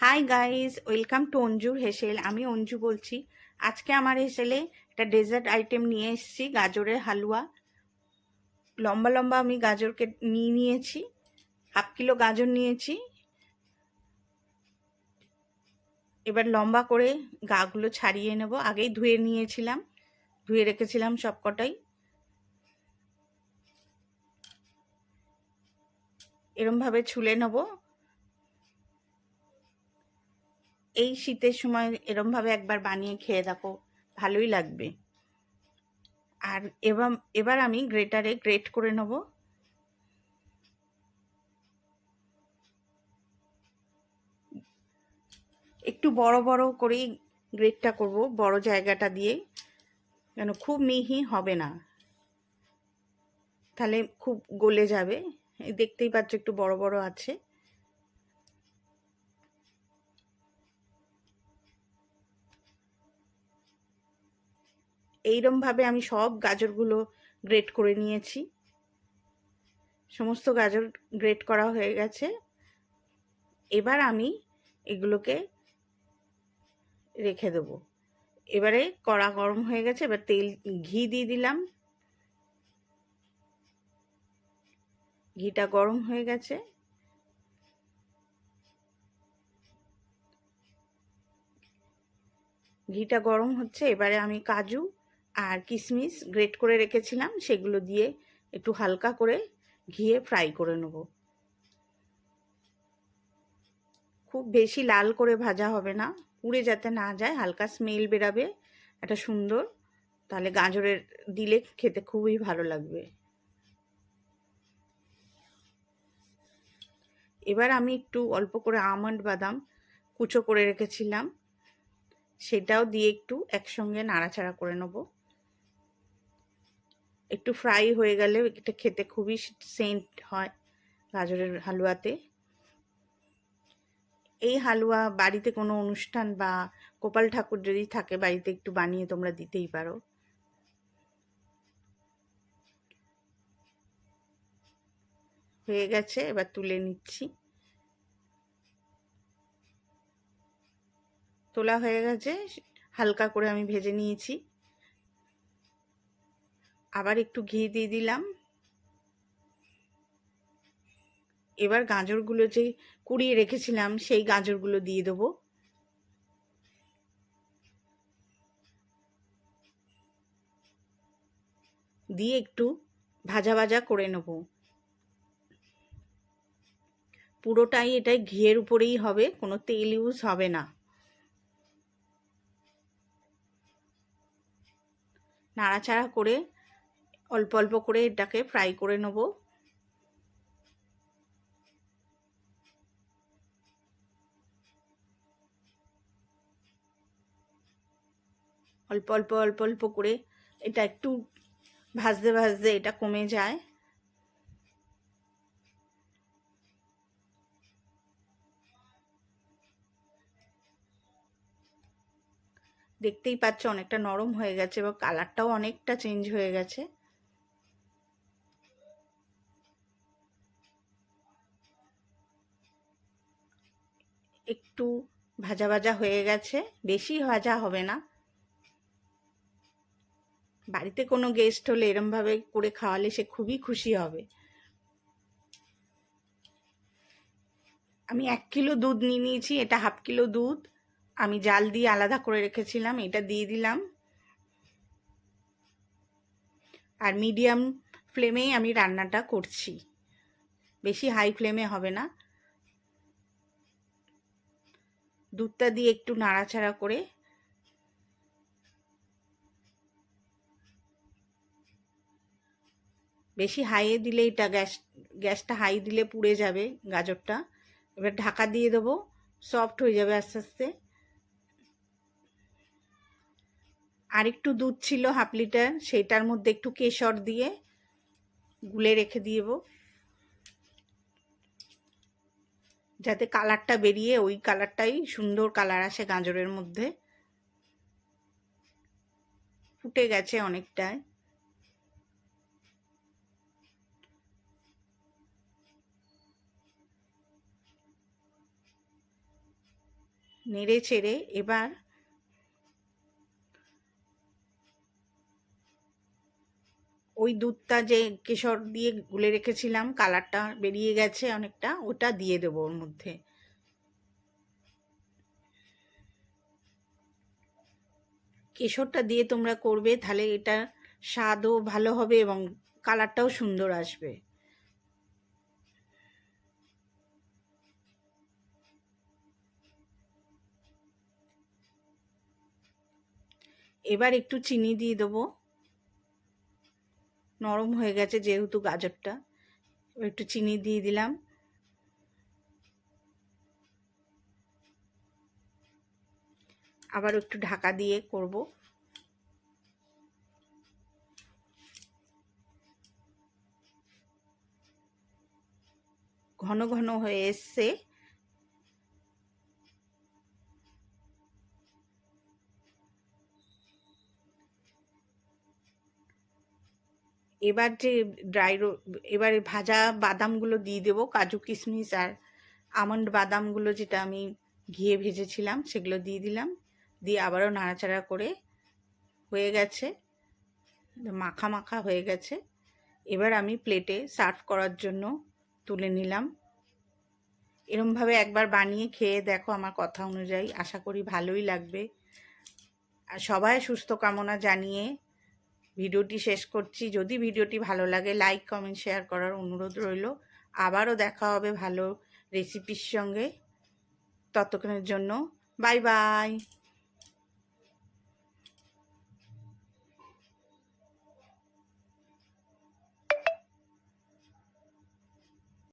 High guys welcome to অঞ্জুর হেসেল আমি অঞ্জু বলছি। আজকে আমার হেসেলে একটা ডেজার্ট আইটেম নিয়ে এসেছি, গাজরের হালুয়া। লম্বা লম্বা আমি গাজরকে নিয়ে নিয়েছি। হাফ কিলো গাজর নিয়েছি। এবার লম্বা করে গাগুলো ছাড়িয়ে নেব। আগেই ধুয়ে নিয়েছিলাম। ধুয়ে রেখেছিলাম সবকটাই। এরমভাবে ছুলে নেব। এই শীতের সময় এরমভাবে একবার বানিয়ে খেয়ে দেখো, ভালোই লাগবে। আর এবার এবার আমি গ্রেটারে গ্রেট করে নেব। একটু বড় বড় করেই গ্রেটটা করব, বড় জায়গাটা দিয়ে কেন খুব মিহি হবে না। তাহলে খুব গলে যাবে। দেখতেই পাচ্ছ একটু বড় বড় আছে। এইরমভাবে আমি সব গাজরগুলো গ্রেট করে নিয়েছি। সমস্ত গাজর গ্রেট করা হয়ে গেছে। এবার আমি এগুলোকে রেখে দেবো। এবারে কড়া গরম হয়ে গেছে, এবার তেল, ঘি দিয়ে দিলাম। ঘিটা গরম হয়ে গেছে। ঘিটা গরম হচ্ছে, এবারে আমি কাজু আর কিশমিশ গ্রেট করে রেখেছিলাম, সেগুলো দিয়ে একটু হালকা করে ঘিয়ে ফ্রাই করে নেব। খুব বেশি লাল করে ভাজা হবে না, পুড়ে যাতে না যায়, হালকা স্মেল বেরাবে, একটা সুন্দর, তাহলে গাজরের দিলে খেতে খুবই ভালো লাগবে। এবার আমি একটু অল্প করে আমন্ড বাদাম কুচো করে রেখেছিলাম, সেটাও দিয়ে একটু একসঙ্গে নাড়াচাড়া করে নেব। একটু ফ্রাই হয়ে গেলে এটা খেতে খুবই সেন্ট হয় গাজরের হালুয়াতে। এই হালুয়া বাড়িতে কোনো অনুষ্ঠান বা গোপাল ঠাকুর যদি থাকে বাড়িতে একটু বানিয়ে তোমরা দিতেই পারো। হয়ে গেছে, এবার তুলে নিচ্ছি। তোলা হয়ে গেছে, হালকা করে আমি ভেজে নিয়েছি। আবার একটু ঘি দিয়ে দিলাম। এবার গাজরগুলো যে কুড়িয়ে রেখেছিলাম, সেই গাজরগুলো দিয়ে দেবো। দিয়ে একটু ভাজা ভাজা করে নেব। পুরোটাই এটাই ঘিয়ের উপরেই হবে, কোনো তেল ইউজ হবে না। নাড়াচাড়া করে অল্প অল্প করে এটাকে ফ্রাই করে নেব। অল্প অল্প অল্প অল্প করে এটা একটু ভাজতে ভাজতে এটা কমে যায়। দেখতেই পাচ্ছ অনেকটা নরম হয়ে গেছে এবং কালারটাও অনেকটা চেঞ্জ হয়ে গেছে। একটু ভাজা ভাজা হয়ে গেছে। বেশি ভাজা হবে না। বাড়িতে কোনো গেস্ট হলে এরমভাবে করে খাওয়ালে সে খুবই খুশি হবে। আমি এক কিলো দুধ নিয়ে নিয়েছি, এটা হাফ কিলো দুধ। আমি জাল দিয়ে আলাদা করে রেখেছিলাম, এটা দিয়ে দিলাম। আর মিডিয়াম ফ্লেমেই আমি রান্নাটা করছি। বেশি হাই ফ্লেমে হবে না। দুধটা দিয়ে একটু নাড়াচাড়া করে। বেশি হাইয়ে দিলে এটা গ্যাস, গ্যাসটা হাই দিলে পুড়ে যাবে গাজরটা। এবার ঢাকা দিয়ে দেবো সফট হয়ে যাবে আস্তে আস্তে। আর একটু দুধ ছিল হাফ লিটার, সেইটার মধ্যে একটু কেশর দিয়ে গুলে রেখে দিয়েব যাতে কালারটা বেরিয়ে ওই কালারটাই সুন্দর কালার আসে গাজরের মধ্যে। ফুটে গেছে অনেকটাই নেড়ে চেড়ে এবার ওই দুধটা যে কেশর দিয়ে গুলে রেখেছিলাম, কালারটা বেরিয়ে গেছে অনেকটা, ওটা দিয়ে দেবো ওর মধ্যে। কেশরটা দিয়ে তোমরা করবে, তাহলে এটা স্বাদও ভালো হবে এবং কালারটাও সুন্দর আসবে। এবার একটু চিনি দিয়ে দেবো। নরম হয়ে গেছে যেহেতু গাজরটা। একটু চিনি দিয়ে দিলাম। আবার একটু ঢাকা দিয়ে করব। ঘন ঘন হয়ে এসছে। এবার যে ড্রাই এবার ভাজা বাদামগুলো দিয়ে দেবো, কাজু কিশমিশ আর আমন্ড বাদামগুলো যেটা আমি ঘিয়ে ভেজেছিলাম, সেগুলো দিয়ে দিলাম। দিয়ে আবারও নাড়াচাড়া করে হয়ে গেছে, মাখা মাখা হয়ে গেছে। এবার আমি প্লেটে সার্ভ করার জন্য তুলে নিলাম। এরমভাবে একবার বানিয়ে খেয়ে দেখো আমার কথা অনুযায়ী। আশা করি ভালোই লাগবে। আর সবাই সুস্থ কামনা জানিয়ে ভিডিওটি শেষ করছি। যদি ভিডিওটি ভালো লাগে লাইক কমেন্ট শেয়ার করার অনুরোধ রইল। আবারও দেখা হবে ভালো রেসিপির সঙ্গে। ততক্ষণের জন্য বাই বাই